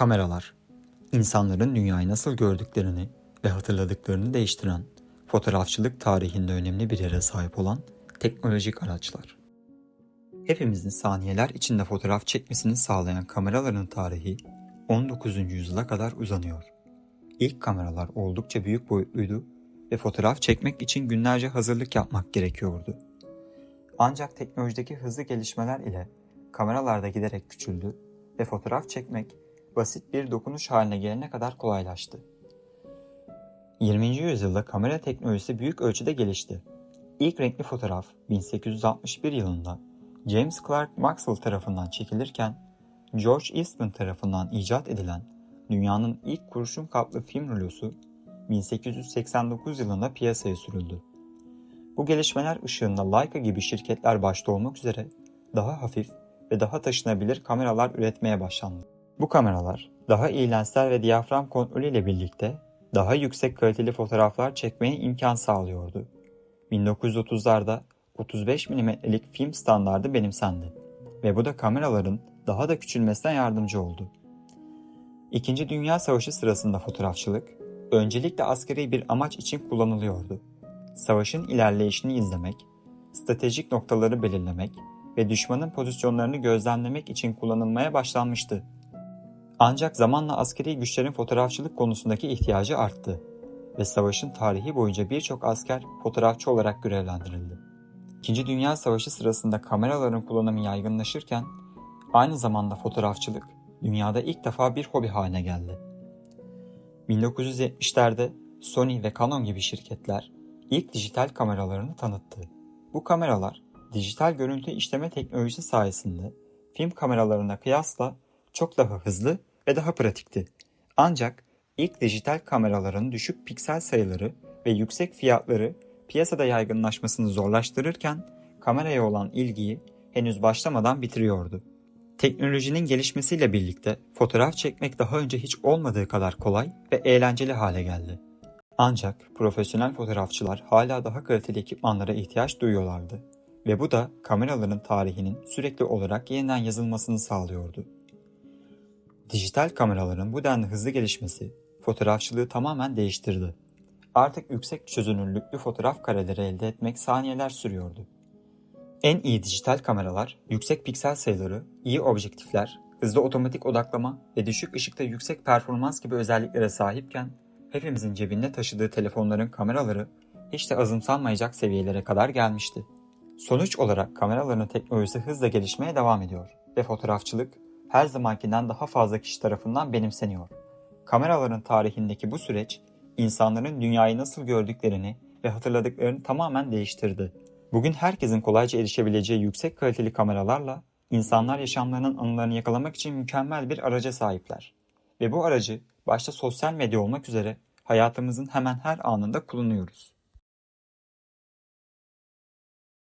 Kameralar, insanların dünyayı nasıl gördüklerini ve hatırladıklarını değiştiren, fotoğrafçılık tarihinde önemli bir yere sahip olan teknolojik araçlar. Hepimizin saniyeler içinde fotoğraf çekmesini sağlayan kameraların tarihi 19. yüzyıla kadar uzanıyor. İlk kameralar oldukça büyük boyutluydu ve fotoğraf çekmek için günlerce hazırlık yapmak gerekiyordu. Ancak teknolojideki hızlı gelişmeler ile kameralar da giderek küçüldü ve fotoğraf çekmek basit bir dokunuş haline gelene kadar kolaylaştı. 20. yüzyılda kamera teknolojisi büyük ölçüde gelişti. İlk renkli fotoğraf 1861 yılında James Clerk Maxwell tarafından çekilirken George Eastman tarafından icat edilen dünyanın ilk kurşun kaplı film rulosu 1889 yılında piyasaya sürüldü. Bu gelişmeler ışığında Leica gibi şirketler başta olmak üzere daha hafif ve daha taşınabilir kameralar üretmeye başlandı. Bu kameralar daha iyi lensler ve diyafram kontrolü ile birlikte daha yüksek kaliteli fotoğraflar çekmeye imkan sağlıyordu. 1930'larda 35 mm'lik film standardı benimsendi ve bu da kameraların daha da küçülmesine yardımcı oldu. İkinci Dünya Savaşı sırasında fotoğrafçılık öncelikle askeri bir amaç için kullanılıyordu. Savaşın ilerleyişini izlemek, stratejik noktaları belirlemek ve düşmanın pozisyonlarını gözlemlemek için kullanılmaya başlanmıştı. Ancak zamanla askeri güçlerin fotoğrafçılık konusundaki ihtiyacı arttı ve savaşın tarihi boyunca birçok asker fotoğrafçı olarak görevlendirildi. İkinci Dünya Savaşı sırasında kameraların kullanımı yaygınlaşırken aynı zamanda fotoğrafçılık dünyada ilk defa bir hobi haline geldi. 1970'lerde Sony ve Canon gibi şirketler ilk dijital kameralarını tanıttı. Bu kameralar dijital görüntü işleme teknolojisi sayesinde film kameralarına kıyasla çok daha hızlı ve daha pratikti. Ancak ilk dijital kameraların düşük piksel sayıları ve yüksek fiyatları piyasada yaygınlaşmasını zorlaştırırken kameraya olan ilgiyi henüz başlamadan bitiriyordu. Teknolojinin gelişmesiyle birlikte fotoğraf çekmek daha önce hiç olmadığı kadar kolay ve eğlenceli hale geldi. Ancak profesyonel fotoğrafçılar hala daha kaliteli ekipmanlara ihtiyaç duyuyorlardı ve bu da kameraların tarihinin sürekli olarak yeniden yazılmasını sağlıyordu. Dijital kameraların bu denli hızlı gelişmesi fotoğrafçılığı tamamen değiştirdi. Artık yüksek çözünürlüklü fotoğraf kareleri elde etmek saniyeler sürüyordu. En iyi dijital kameralar, yüksek piksel sayıları, iyi objektifler, hızlı otomatik odaklama ve düşük ışıkta yüksek performans gibi özelliklere sahipken hepimizin cebinde taşıdığı telefonların kameraları hiç de azımsanmayacak seviyelere kadar gelmişti. Sonuç olarak kameraların teknolojisi hızla gelişmeye devam ediyor ve fotoğrafçılık her zamankinden daha fazla kişi tarafından benimseniyor. Kameraların tarihindeki bu süreç insanların dünyayı nasıl gördüklerini ve hatırladıklarını tamamen değiştirdi. Bugün herkesin kolayca erişebileceği yüksek kaliteli kameralarla insanlar yaşamlarının anılarını yakalamak için mükemmel bir araca sahipler. Ve bu aracı başta sosyal medya olmak üzere hayatımızın hemen her anında kullanıyoruz.